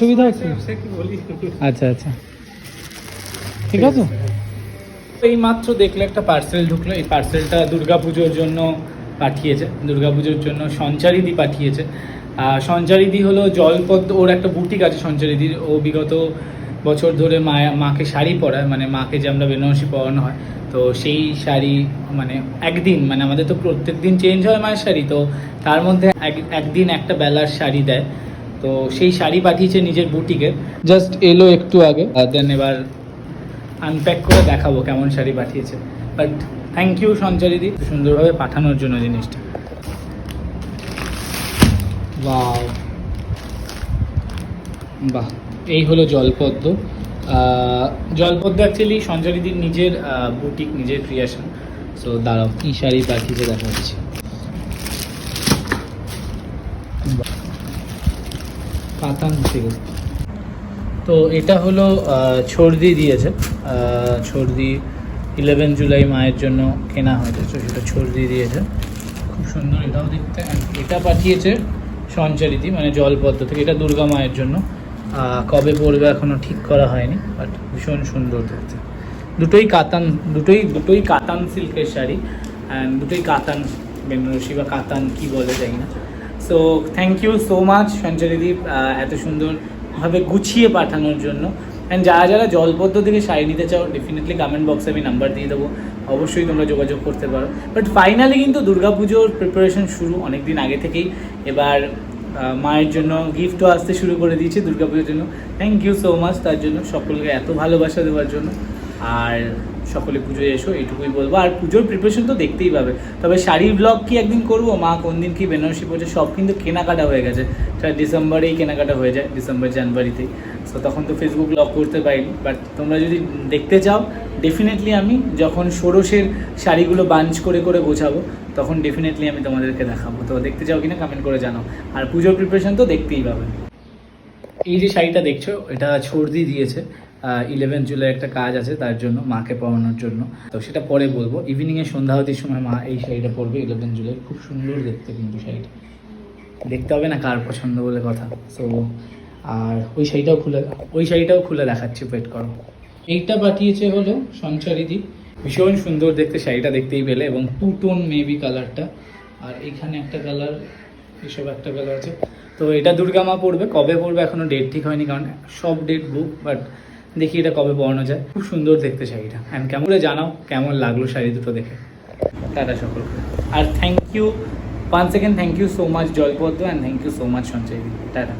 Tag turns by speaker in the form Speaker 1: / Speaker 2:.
Speaker 1: সুবিধা
Speaker 2: বলি?
Speaker 1: আচ্ছা আচ্ছা। ঠিক আছে? এই মাত্র দেখলে একটা পার্সেল ঢুকলো এই পার্সেলটা দুর্গাপুজোর জন্য পাঠিয়েছে দুর্গাপুজোর জন্য সঞ্চারিদি পাঠিয়েছে। সঞ্চারিদি হলো জলপদ ওর একটা বুটিক আছে সঞ্চারিদির ও বিগত বছর ধরে মায়া মাকে শাড়ি পরায় মানে মাকে যে আমরা বেনারসি পরানো হয় তো সেই শাড়ি মানে একদিন মানে আমাদের তো প্রত্যেক দিন চেঞ্জ হয় মায়ের শাড়ি তো তার মধ্যে এক- একদিন একটা বেলার শাড়ি দেয়। তো সেই শাড়ি পাঠিয়েছে নিজের বুটিকে। জাস্ট এলো একটু আগে। দেন এবার আনপ্যাক করে দেখাবো কেমন শাড়ি পাঠিয়েছে। বাট থ্যাংক ইউ সঞ্চারিদি সুন্দরভাবে পাঠানোর জন্য জিনিসটা। বাহ বাহ এই হলো জলপদ্ম। জলপদ্ম অ্যাকচুয়ালি সঞ্চারিদির নিজের বুটিক নিজের ক্রিয়েশন সো দাঁড়াও কী শাড়ি পাঠিয়েছে দেখা যাচ্ছে কাতান থেকে তো এটা হলো ছর্দি দিয়েছে। ছর্দি ইলেভেন জুলাই মায়ের জন্য কেনা হয়েছে, তো সেটা ছর্দি দিয়েছে। খুব সুন্দর এটাও দেখতে। এটা পাঠিয়েছে সঞ্চারিতি মানে জলপদ্ম থেকে। এটা দুর্গা মায়ের জন্য। কবে পড়বে এখনও ঠিক করা হয়নি বাট ভীষণ সুন্দর দেখতে। দুটোই কাতান, দুটোই দুটোই কাতান সিল্কের শাড়ি। অ্যান্ড দুটোই কাতান, বেনারসি বা কাতান কি বলে যাই না। So thank you so much Sancharidip এত সুন্দরভাবে গুছিয়ে পাঠানোর জন্য। অ্যান্ড যারা যারা জলপদ্ম থেকে শাড়ি নিতে চাও ডেফিনেটলি কমেন্ট বক্সে আমি নাম্বার দিয়ে দেবো। অবশ্যই তোমরা যোগাযোগ করতে পারো। বাট ফাইনালি কিন্তু দুর্গাপুজোর প্রিপারেশন শুরু অনেক দিন আগে থেকেই। এবার মায়ের জন্য গিফটও আসতে শুরু করে দিয়েছি দুর্গাপুজোর জন্য। থ্যাংক ইউ সো মাচ তার জন্য সকলকে এত ভালোবাসা দেওয়ার জন্য। আর সকলে পুজোয় এসো, এইটুকুই বলব। আর পুজোর প্রিপারেশন তো দেখতেই পাবে। তবে শাড়ির ব্লগ কি একদিন করব? মা কোন দিন কি বেনারসি পড়ছে সব কিন্তু কেনাকাটা হয়ে গেছে। সেটা ডিসেম্বরেই কেনাকাটা হয়ে যায়, ডিসেম্বর, জানুয়ারিতেই। সো তখন তো ফেসবুক ব্লগ করতে পারিনি। বাট তোমরা যদি দেখতে চাও ডেফিনেটলি আমি যখন ষোড়শের শাড়িগুলো বাঞ্চ করে করে গোছাবো, তখন ডেফিনেটলি আমি তোমাদেরকে দেখাবো। তো দেখতে চাও কিনা কমেন্ট করে জানাও। আর পুজোর প্রিপারেশন তো দেখতেই পাবে। এই যে শাড়িটা দেখছ, এটা ছর্দি দিয়েছে। ইলেভেন জুলাই একটা কাজ আছে তার জন্য, মাকে পরানোর জন্য। তো সেটা পরে বলব। ইভিনিংয়ে সন্ধ্যাবতীর সময় মা এই শাড়িটা পরবে ইলেভেন জুলাই। খুব সুন্দর দেখতে কিন্তু শাড়িটা। দেখতে হবে না কার পছন্দ বলে কথা। সো আর ওই শাড়িটাও খুলে, ওই শাড়িটাও খুলে দেখাচ্ছি ওয়েট করো। এইটা পাঠিয়েছে হলো সঞ্চারিদি। ভীষণ সুন্দর দেখতে শাড়িটা দেখতেই পেলে এবং টু টোন মেবি কালারটা আর এখানে একটা কালার এসব একটা কালার আছে। তো এটা দুর্গা মা পড়বে কবে পড়বে এখনও ডেট ঠিক হয়নি কারণ সব ডেট বুক বাট দেখি এটা কবে পড়ানো যায়। খুব সুন্দর দেখতে শাড়িটা। অ্যান্ড কেমন জানাও, কেমন লাগল শাড়ি দুটো দেখে। টাটা সকলকে। আর thank you one second thank you so much Joypadma and thank you so much Sanjay tata.